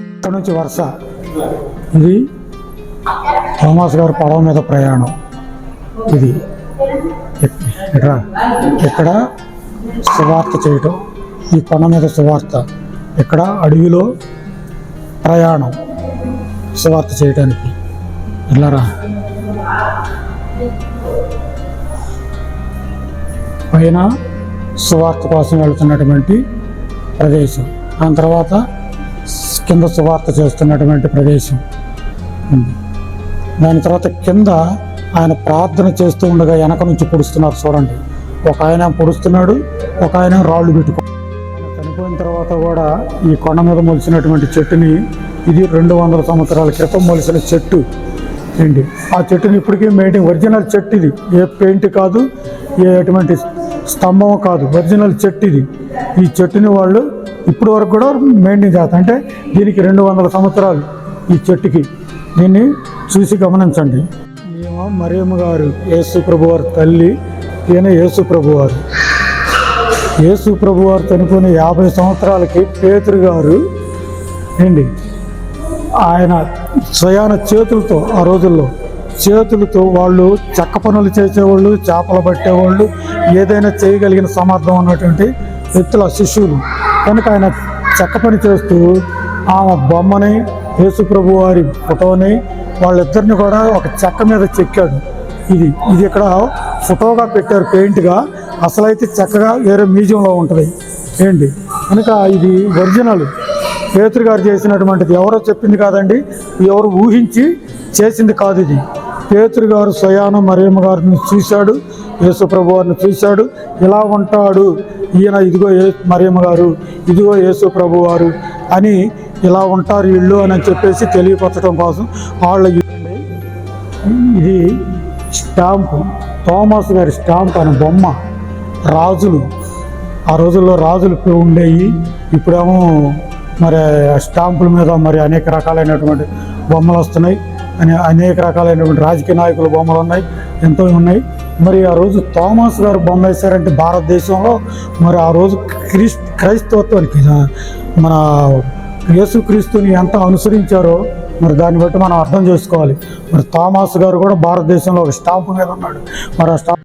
ఇక్కడ నుంచి వరుస. ఇది థోమాస్ గారు పడవ మీద ప్రయాణం. ఇది ఇక్- ఇక్కడ ఇక్కడ సువార్త చేయటం. ఈ కొండ మీద సువార్త. ఇక్కడ అడవిలో ప్రయాణం. సువార్త చేయటానికి. ఇలారా పైన సువార్త కోసం వెళ్తున్నటువంటి ప్రదేశం. దాని తర్వాత కింద సువార్త చేస్తున్నటువంటి ప్రదేశం. దాని తర్వాత కింద ఆయన ప్రార్థన చేస్తూ ఉండగా వెనక నుంచి పొడుస్తున్నారు చూడండి. ఒక ఆయన పొడుస్తున్నాడు ఒక ఆయన రాళ్ళు పెట్టుకో. చనిపోయిన తర్వాత కూడా ఈ కొండ మీద మొలిచినటువంటి చెట్టుని ఇది రెండు వందల సంవత్సరాల క్రితం మొలిసిన చెట్టు ఏంటి ఆ చెట్టుని ఇప్పటికీ మెయింటైన్ ఒరిజినల్ చెట్టు ఇది. ఏ పెయింట్ కాదు ఏ ఎటువంటి స్తంభం కాదు ఒరిజినల్ చెట్టు ఇది. ఈ చెట్టుని వాళ్ళు ఇప్పటి వరకు కూడా మెయింటైన్ చేస్తారు అంటే దీనికి రెండు వందల సంవత్సరాలు ఈ చెట్టుకి. దీన్ని చూసి గమనించండి. ఈమె మరియమ్మ గారు యేసు ప్రభువారి తల్లి ఈయన యేసు ప్రభువారు. యేసు ప్రభువారు చనిపోయిన యాభై సంవత్సరాలకి పేతురు గారు ఏంటి? ఆయన స్వయాన చేతులతో ఆ రోజుల్లో చేతులతో వాళ్ళు చెక్క పనులు చేసేవాళ్ళు చేపలు పట్టేవాళ్ళు ఏదైనా చేయగలిగిన సమర్థం ఉన్నటువంటి వ్యక్తుల శిష్యులు. కనుక ఆయన చెక్క పని చేస్తూ ఆమె బొమ్మని యేసుప్రభు వారి ఫోటోని వాళ్ళిద్దరిని కూడా ఒక చెక్క మీద చెక్కాడు. ఇది ఇది ఇక్కడ ఫోటోగా పెట్టారు పెయింట్గా. అసలైతే చక్కగా వేరే మ్యూజియంలో ఉంటుంది. ఏంటి? కనుక ఇది ఒరిజినల్. పేతురు గారు చేసినటువంటిది ఎవరో చెప్పింది కాదండి. ఎవరు ఊహించి చేసింది కాదు ఇది. పేతురు గారు స్వయాన మరియమ్మ గారిని చూశాడు. యేసుప్రభు వారిని చూశాడు. ఇలా ఉంటాడు. ఈయన ఇదిగో ఏ మరియమ్మ గారు ఇదిగో యేసు ప్రభు వారు అని ఇలా ఉంటారు వీళ్ళు అని చెప్పేసి తెలియపరచడం కోసం వాళ్ళ ఇది స్టాంపు. థామస్ గారి స్టాంప్ అనే బొమ్మ. రాజులు. ఆ రోజుల్లో రాజులు ఉండేవి ఇప్పుడేమో మరి స్టాంపుల మీద మరి అనేక రకాలైనటువంటి బొమ్మలు వస్తున్నాయి. అని అనేక రకాలైనటువంటి రాజకీయ నాయకుల బొమ్మలు ఉన్నాయి. ఎంతో ఉన్నాయి. మరి ఆ రోజు థామస్ గారు బొమ్మ వేశారంటే భారతదేశంలో మరి ఆ రోజు క్రీస్ క్రైస్తవత్వానికి మన యేసుక్రీస్తుని ఎంత అనుసరించారో మరి దాన్ని బట్టి మనం అర్థం చేసుకోవాలి. మరి థామస్ గారు కూడా భారతదేశంలో ఒక స్టాంపు మీద ఉన్నాడు. మరి ఆ స్టాంప్